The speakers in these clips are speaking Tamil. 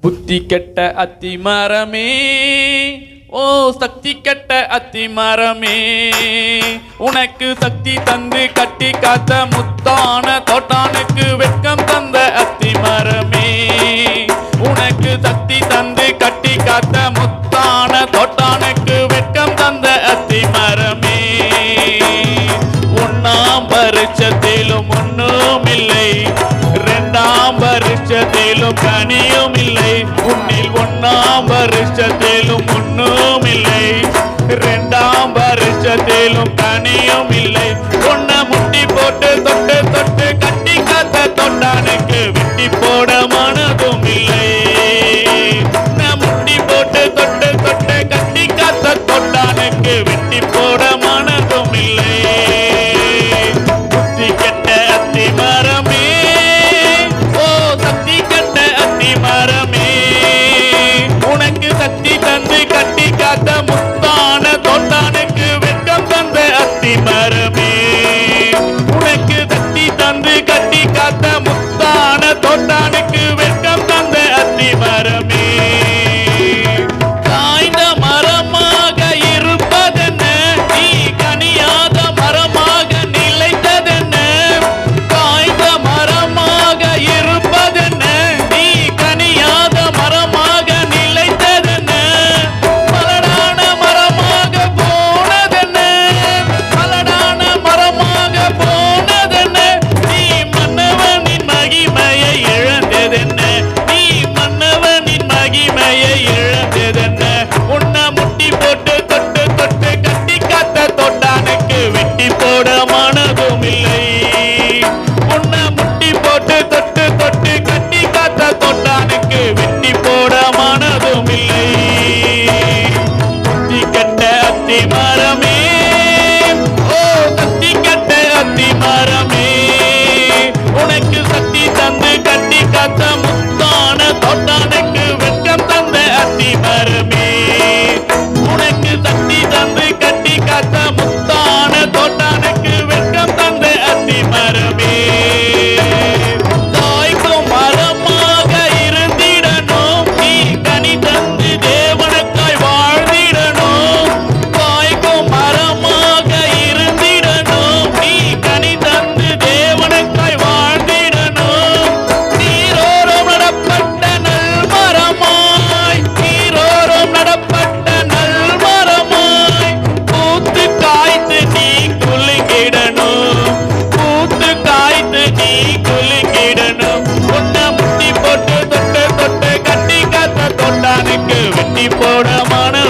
புத்தி கெட்ட அத்தி மரமே. ஓ சக்தி கெட்ட அத்தி மரமே. உனக்கு சக்தி தந்து கட்டி காத்த முத்தான தோட்டானுக்கு வெட்கம் தந்த அத்தி மரமே. உனக்கு சக்தி தந்து கட்டி காத்த முத்தான தோட்டானுக்கு வெட்கம் தந்த அத்தி மரமே. ஒன்னாம் பரிச்சத்திலும் ஒன்றும் இல்லை. ரெண்டாம் பரிச்சத்திலும் கனி ஒன்னாம் வருஷத்திலும் ஒன்றும் இல்லை. ரெண்டாம் வருஷத்திலும் தனியும் இல்லை. ஒன்ன முட்டி போட்டு தொட்டு தொட்டு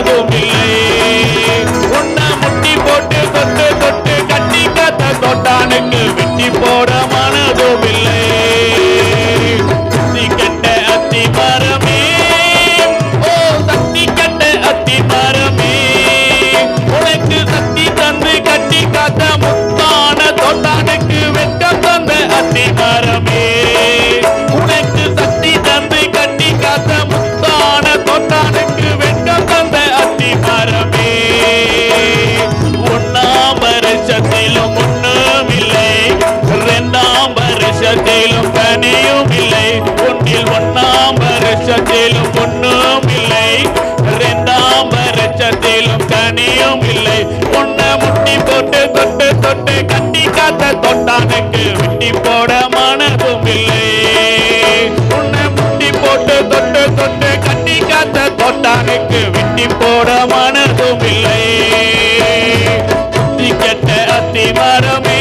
யாருக்கும் இல்லை உன்னை முட்டி போட்டு தொட்டு தொட்டு கட்டி கத்த தொட்டானுக்கு விட்டி போட மனதும் இல்லை. வருஷத்திலும் கனியும் இல்லை. ஒன்றில் ஒன்னாம் வருஷத்திலும் ஒன்றும் இல்லை. இரண்டாம் வருஷத்திலும் கனியும் இல்லை. ஒன்ன முட்டி தொட்டு தொட்டு தொட்டு கட்டி காத்த தொட்டானுக்கு விட்டி போட மனதும் இல்லை. உன்ன முட்டி போட்டு தொட்டு தொட்டு கட்டி காத்த தொட்டானுக்கு விட்டி போட மனதும் இல்லை. கட்ட அத்தி மரமே